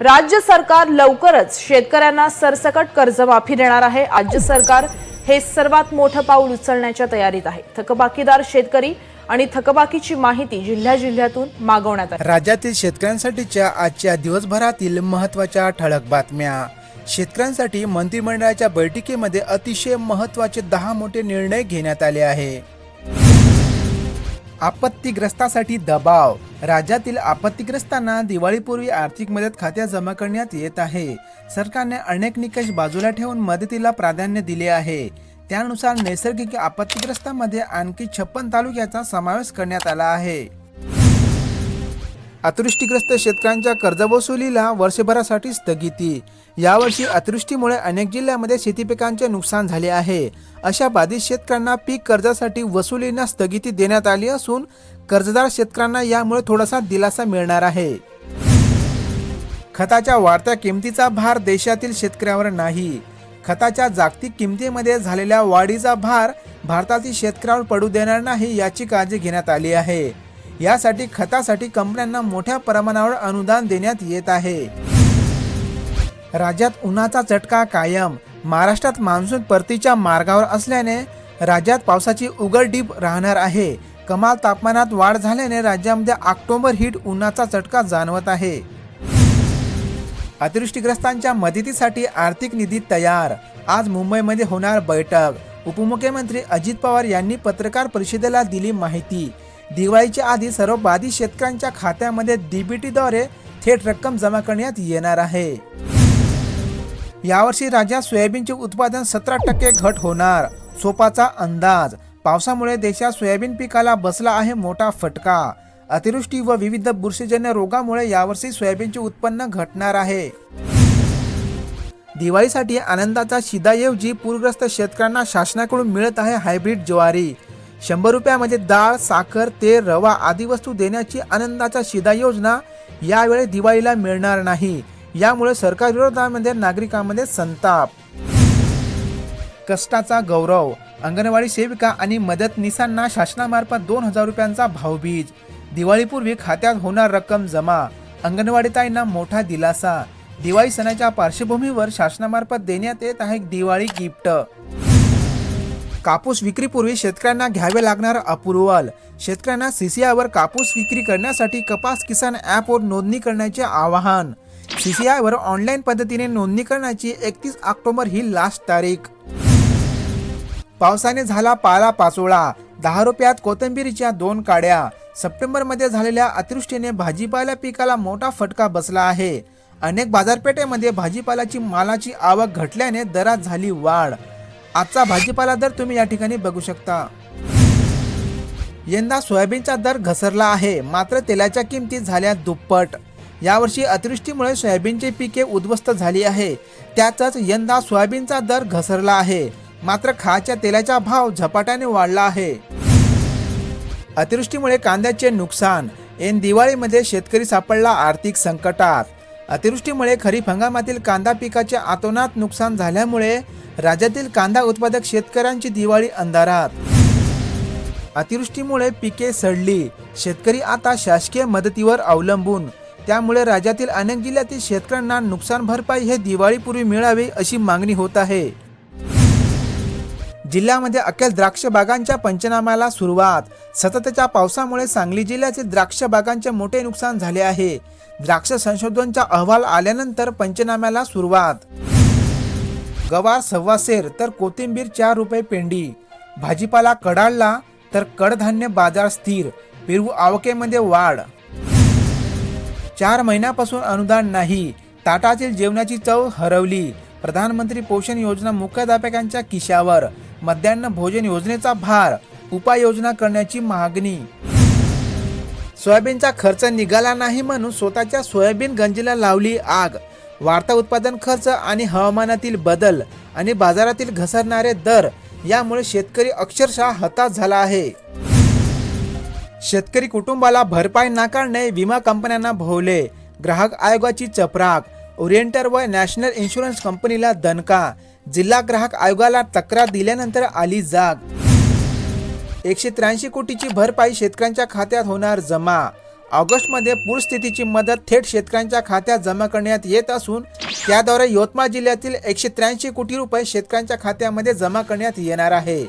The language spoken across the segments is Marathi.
राज्य सरकार लवकरच शेतकऱ्यांना सरसकट कर्जमाफी देणार आहे. राज्य सरकार हे सर्वात मोठं पाऊल उचलण्याच्या तयारीत आहे. थकबाकीदार शेतकरी आणि थकबाकीची माहिती जिल्ह्या जिल्ह्यातून मागवण्यात आली. राज्यातील शेतकऱ्यांसाठीच्या आजच्या दिवसभरातील महत्त्वाच्या ठळक बातम्या. शेतकऱ्यांसाठी मंत्रिमंडळाच्या बैठकीमध्ये अतिशय महत्त्वाचे दहा मोठे निर्णय घेण्यात आले आहे. आपत्तीग्रस्तासाठी दबाव. राज्यातील आपत्तीग्रस्तांना दिवाळीपूर्वी आर्थिक मदत खात्या जमा करण्यात येत आहे. सरकारने अनेक निकष बाजूला ठेवून मदतीला प्राधान्य दिले आहे. त्यानुसार नैसर्गिक आपत्तीग्रस्तांमध्ये आणखी छप्पन तालुक्याचा समावेश करण्यात आला आहे. अतिवृष्टीग्रस्त शेतकऱ्यांच्या कर्जवसुलीला वर्षभरासाठी स्थगिती. यावर्षी अतिवृष्टीमुळे अनेक जिल्ह्यांमध्ये शेती पिकांचे नुकसान झाले आहे. अशा बाधित शेतकऱ्यांना पीक कर्जासाठी वसुलींना स्थगिती देण्यात आली असून कर्जदार शेतकऱ्यांना यामुळे थोडासा दिलासा मिळणार आहे. खताच्या वाढत्या किमतीचा भार देशातील शेतकऱ्यावर नाही. खताच्या जागतिक किमतीमध्ये झालेल्या वाढीचा भार भारतातील शेतकऱ्यावर पडू देणार नाही याची काळजी घेण्यात आली आहे. यासाठी खतासाठी कंपन्यांना मोठ्या प्रमाणावर अनुदान देण्यात येत आहे. राज्यात उन्हाचा चटका कायम. महाराष्ट्रात मान्सून परतीच्या मार्गावर असल्याने राज्यात पावसाची उघडडीप राहणार आहे. कमाल तापमानात वाढ झाल्याने राज्यामध्ये ऑक्टोबर हीट उन्हाचा चटका जाणवत आहे. अतिवृष्टीग्रस्तांच्या मदतीसाठी आर्थिक निधी तयार. आज मुंबईमध्ये होणार बैठक. उपमुख्यमंत्री अजित पवार यांनी पत्रकार परिषदेला दिली माहिती. दिवाळीच्या आधी सर्व बाधित शेतकऱ्यांच्या खात्यामध्ये डीबीटीद्वारे थेट रक्कम जमा करण्यात येणार आहे. यावर्षी राज्यात सोयाबीनचे उत्पादन सतरा टक्के घट होणार. सोपाचा अंदाज. पावसामुळे देशात सोयाबीन पिकाला बसला आहे मोठा फटका. अतिवृष्टी व विविध बुरशीजन्य रोगामुळे यावर्षी सोयाबीनचे उत्पन्न घटणार आहे. दिवाळीसाठी आनंदाचा शिदाऐवजी पूरग्रस्त शेतकऱ्यांना शासनाकडून मिळत आहे हायब्रिड ज्वारी. शंभर रुपयामध्ये डाळ साखर तेल रवा आदी वस्तू देण्याची आनंदाचा शिदा योजना यावेळी दिवाळीला मिळणार नाही. यामुळे सरकार विरोधामध्ये नागरिकांमध्ये संताप. कष्टाचा गौरव. अंगणवाडी सेविका आणि मदतनीसांना शासनामार्फत दोन हजार रुपयांचा भावबीज दिवाळीपूर्वी खात्यात होणार रक्कम जमा. अंगणवाडीताईंना मोठा दिलासा. दिवाळी सणाच्या पार्श्वभूमीवर शासनामार्फत देण्यात येत आहे दिवाळी गिफ्ट. कापूस विक्रीपूर्वी शेतकऱ्यांना घ्यावे लागणार अप्रुव्हल शेतकऱ्यांना सीसीआयवर कापूस विक्री करण्यासाठी कपास किसान ॲपवर नोंदणी करण्याचे आवाहन. सीसीआयवर ऑनलाईन पद्धतीने नोंदणी करण्याची एकतीस ऑक्टोबर ही लास्ट तारीख. पावसाने झाला पाला पाचोळा. दहा रुपयात कोथिंबीरीच्या दोन काड्या. सप्टेंबरमध्ये झालेल्या अतिवृष्टीने भाजीपाला पिकाला मोठा फटका बसला आहे. अनेक बाजारपेठेमध्ये भाजीपाल्याची मालाची आवक घटल्याने दरात झाली वाढ. आजचा भाजीपाला दर तुम्ही या ठिकाणी बघू शकता. यंदा सोयाबीनचा दर घसरला आहे. मात्र तेलाच्या किमती झाल्या दुप्पट. यावर्षी अतिवृष्टीमुळे सोयाबीनची पिके उद्ध्वस्त झाली आहे. त्यातच यंदा सोयाबीनचा दर घसरला आहे. मात्र खाच्या तेलाचा भाव झपाट्याने वाढला आहे. अतिवृष्टीमुळे कांद्याचे नुकसान. ऐन दिवाळीमध्ये शेतकरी सापडला आर्थिक संकटात. अतिवृष्टीमुळे खरीप हंगामातील कांदा पिकाचे आतोनात नुकसान झाल्यामुळे राज्यातील कांदा उत्पादक शेतकऱ्यांची दिवाळी अंधारात. अतिवृष्टीमुळे पिके सडली. शेतकरी आता शासकीय मदतीवर अवलंबून. त्यामुळे राज्यातील अनेक जिल्ह्यातील शेतकऱ्यांना नुकसान भरपाई हे दिवाळीपूर्वी मिळावी अशी मागणी होत आहे. जिल्ह्यामध्ये अखेर द्राक्ष बागांच्या पंचनाम्याला सुरुवात. सततच्या पावसामुळे सांगली जिल्ह्यातील द्राक्ष बागांचे मोठे नुकसान झाले आहे. द्राक्ष संशोधनचा अहवाल आल्यानंतर पंचनाम्याला सुरुवात. गवार सव्वासेर तर कोथिंबीर चार रुपये पेंडी. भाजीपाला कडाळला तर कडधान्य बाजार स्थिर पेरू आवकेमध्ये वाढ. चार महिन्यापासून अनुदान नाही ताटातील जेवणाची चव हरवली. प्रधानमंत्री पोषण योजना मुख्याध्यापकांच्या किशावर मध्यान्ह भोजन योजनेचा भार उपाययोजना करण्याची मागणी. सोयाबीनचा खर्च निघाला नाही म्हणून स्वतःच्या सोयाबीन गंजीला लावली आग. वाढता उत्पादन खर्च आणि हवामानातील बदल आणि बाजारातील घसरणारे दर यामुळे शेतकरी अक्षरशः हताश झाला आहे. शेतकरी कुटुंबाला भरपाई नाकारणे विमा कंपन्यांना भोवले. ग्राहक आयोगाची चपराक ओरिएंटर व नॅशनल इन्शुरन्स कंपनीला दणका जिल्हा ग्राहक आयोगाला तक्रार दिल्यानंतर आली जाग. एकशे त्र्याऐंशी कोटीची भरपाई शेतकऱ्यांच्या खात्यात होणार जमा. ऑगस्टमध्ये पूरस्थितीची मदत थेट शेतकऱ्यांच्या खात्यात जमा करण्यात येत असून त्याद्वारे यवतमाळ जिल्ह्यातील एकशे त्र्याऐंशी कोटी रुपये शेतकऱ्यांच्या खात्यामध्ये जमा करण्यात येणार आहे.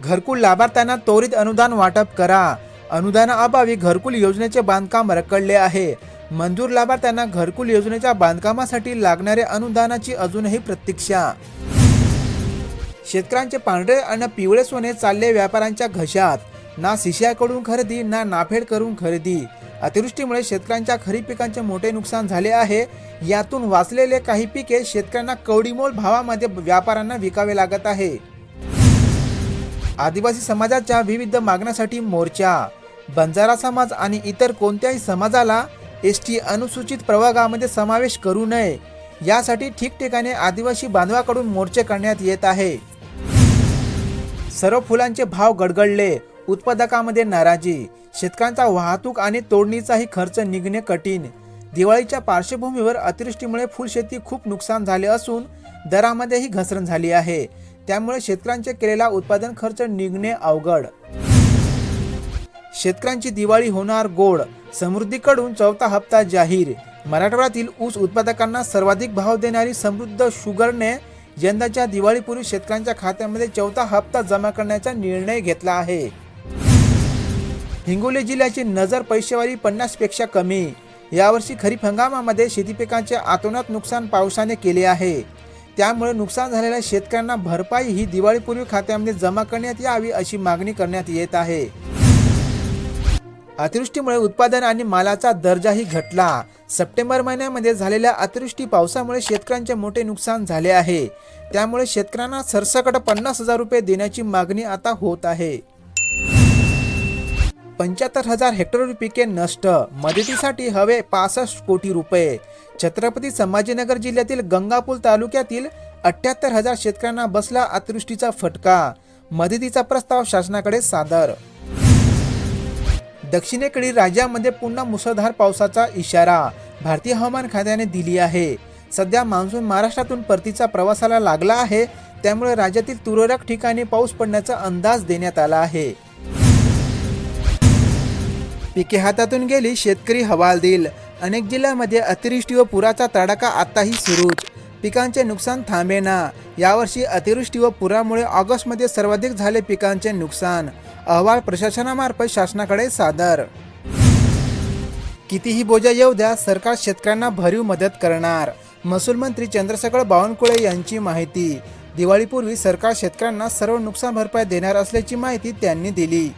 घरकुल लाभार्थ्यांना त्वरित अनुदान वाटप करा. अनुदानाअभावी घरकुल योजनेचे बांधकाम रखडले आहे. मंजूर लाभार्थ्यांना घरकुल योजनेच्या बांधकामासाठी लागणाऱ्या अनुदानाची अजूनही प्रतीक्षा. शेतकऱ्यांचे पांढरे आणि पिवळे सोने चालले व्यापाऱ्यांच्या घशात. ना शिष्याकडून खरेदी ना नाफेड करून खरेदी. अतिवृष्टीमुळे शेतकऱ्यांच्या खरीप पिकांचे मोठे नुकसान झाले आहे. यातून वाचलेले काही पिके शेतकऱ्यांना कवडीमोल भावामध्ये व्यापाऱ्यांना विकावे लागत आहे. आदिवासी समाजाच्या विविध मागण्यासाठी मोर्चा. बंजारा समाज आणि इतर कोणत्याही समाजाला एस टी अनुसूचित प्रवर्गामध्ये समावेश करू नये. यासाठी ठिकठिकाणी आदिवासी बांधवाकडून मोर्चे करण्यात येत आहे. सर्व फुलांचे भाव गडगडले. उत्पादकामध्ये नाराजी शेतकऱ्यांचा वाहतूक आणि तोडणीचाही खर्च निघणे कठीण. दिवाळीच्या पार्श्वभूमीवर अतिवृष्टीमुळे फुलशेती खूप नुकसान झाले असून दरामध्येही घसरण झाली आहे. त्यामुळे शेतकऱ्यांचे केलेला उत्पादन खर्च निघणे अवघड. शेतकऱ्यांची दिवाळी होणार गोड समृद्धीकडून चौथा हप्ता जाहीर. मराठवाड्यातील ऊस उत्पादकांना सर्वाधिक भाव देणारी समृद्ध शुगरने यंदाच्या दिवाळीपूर्वी शेतकऱ्यांच्या खात्यामध्ये चौथा हप्ता जमा करण्याचा निर्णय घेतला आहे. हिंगोली जिल्ह्याची नजर पैशेवारी पन्नासपेक्षा कमी. यावर्षी खरीप हंगामामध्ये शेती पिकांचे आतोनात नुकसान पावसाने केले आहे. त्यामुळे नुकसान झालेल्या शेतकऱ्यांना भरपाई ही दिवाळीपूर्वी खात्यामध्ये जमा करण्यात यावी अशी मागणी करण्यात येत आहे. अतिवृष्टीमुळे उत्पादन आणि मालाचा दर्जाही घटला. सप्टेंबर महिन्यामध्ये झालेल्या अतिवृष्टी पावसामुळे शेतकऱ्यांचे मोठे नुकसान झाले आहे. त्यामुळे शेतकऱ्यांना सरसकट पन्नास हजार रुपये देण्याची मागणी आता होत आहे. पंच्याहत्तर हजार हेक्टर पिके नष्ट. मदतीसाठी हवे पासष्ट कोटी रुपये. छत्रपती संभाजीनगर जिल्ह्यातील गंगापूर तालुक्यातील अठ्याहत्तर हजार शेतकऱ्यांना बसला अतिवृष्टीचा फटका. मदतीचा प्रस्ताव शासनाकडे सादर. दक्षिणेकडील राज्यामध्ये पुन्हा मुसळधार पावसाचा इशारा भारतीय हवामान खात्याने दिली आहे. सध्या मान्सून महाराष्ट्रातून परतीचा प्रवासाला लागला आहे. त्यामुळे राज्यातील तुरळक ठिकाणी पाऊस पडण्याचा अंदाज देण्यात आला आहे. पिके हातातून गेली शेतकरी हवालदिल अनेक जिल्ह्यामध्ये अतिवृष्टी व पुराचा तडाखा आताही सुरूच. पिकांचे नुकसान थांबेना. यावर्षी अतिवृष्टी व पुरामुळे ऑगस्टमध्ये सर्वाधिक झाले पिकांचे नुकसान. अहवाल प्रशासनामार्फत शासनाकडे सादर. कितीही बोजा येऊ द्या सरकार शेतकऱ्यांना भरीव मदत करणार. महसूल मंत्री चंद्रशेखर बावनकुळे यांची माहिती. दिवाळीपूर्वी सरकार शेतकऱ्यांना सर्व नुकसान भरपाई देणार असल्याची माहिती त्यांनी दिली.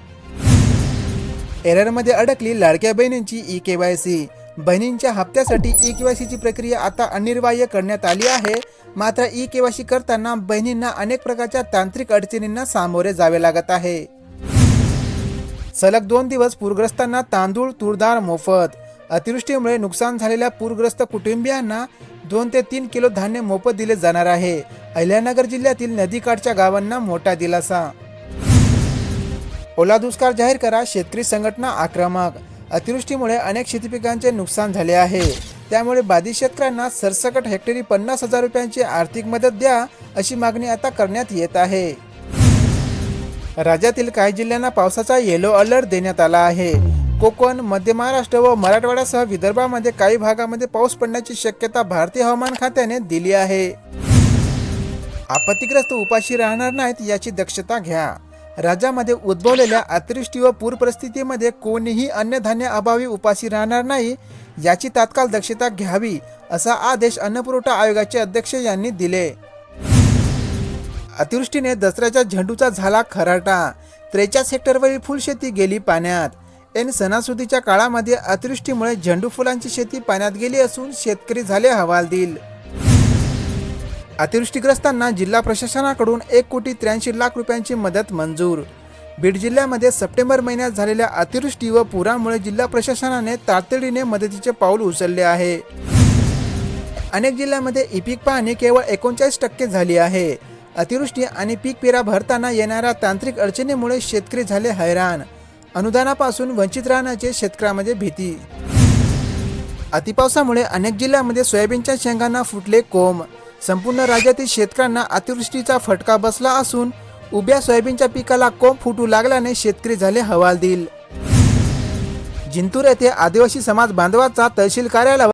एररमध्ये अडकली लाडक्या बहिणींची ई के वाय सी. बहिणींच्या हप्त्यासाठी ई के वाय सीची प्रक्रिया आता अनिर्वाह्य करण्यात आली आहे. मात्र ई के वाय सी करताना बहिणींना अनेक प्रकारच्या तांत्रिक अडचणींना सामोरे जावे लागत आहे. सलग दोन दिवस पूरग्रस्तांना तांदूळ तूरदार मोफत. अतिवृष्टीमुळे नुकसान झालेल्या पूरग्रस्त कुटुंबियांना दोन ते तीन किलो धान्य मोफत दिले जाणार आहे. अहिल्यानगर जिल्ह्यातील नदीकाठच्या गावांना मोठा दिलासा. ओला दुष्काळ जाहीर करा शेतकरी संघटना आक्रमक. अतिवृष्टीमुळे अनेक शेतीपिकांचे नुकसान झाले आहे. त्यामुळे बाधित शेतकऱ्यांना सरसकट हेक्टरी पन्नास हजार रुपयांची आर्थिक मदत द्या अशी मागणी आता करण्यात येत आहे. राज्यातील काही जिल्ह्यांना पावसाचा येलो अलर्ट देण्यात आला आहे. कोकण मध्य महाराष्ट्र व मराठवाड्यासह विदर्भामध्ये काही भागामध्ये पाऊस पडण्याची शक्यता भारतीय हवामान खात्याने दिली आहे. आपत्तीग्रस्त उपाशी राहणार नाहीत याची दक्षता घ्या. राज्यामध्ये उद्भवलेल्या अतिवृष्टी व पूर परिस्थितीमध्ये कोणीही अन्नधान्य अभावी उपाशी राहणार नाही याची तात्काळ दक्षता घ्यावी असा आदेश अन्नपुरवठा आयोगाचे अध्यक्ष यांनी दिले. अतिवृष्टीने दसऱ्याच्या झेंडूचा झाला खराटा. त्रेचाळीस हेक्टरवरील फुलशेती गेली पाण्यात. एन सणासुदीच्या काळामध्ये अतिवृष्टीमुळे झेंडू फुलांची शेती पाण्यात गेली असून शेतकरी झाले हवालदिल. अतिवृष्टीग्रस्तांना जिल्हा प्रशासनाकडून एक कोटी त्र्याऐंशी लाख रुपयांची मदत मंजूर. बीड जिल्ह्यामध्ये सप्टेंबर महिन्यात झालेल्या अतिवृष्टी व पुरामुळे जिल्हा प्रशासनाने तातडीने मदतीचे पाऊल उचलले आहे. अनेक जिल्ह्यांमध्ये ई पीक पाहणी केवळ एकोणचाळीस टक्के झाली आहे. अतिवृष्टी आणि पीक पेरा भरताना येणाऱ्या तांत्रिक अडचणीमुळे शेतकरी झाले हैराण. अनुदानापासून वंचित राहण्याचे शेतकऱ्यामध्ये भीती. अतिपावसामुळे अनेक जिल्ह्यांमध्ये सोयाबीनच्या शेंगांना फुटले कोंब. संपूर्ण राज्यातील शेतकऱ्यांना अतिवृष्टीचा फटका बसला असून उभ्या सोयाबीनच्या पिकाला कोंब फुटू लागल्याने शेतकरी झाले हवालदिल. जिंतूर येथे आदिवासी समाज बांधवाचा तहसील कार्यालयावर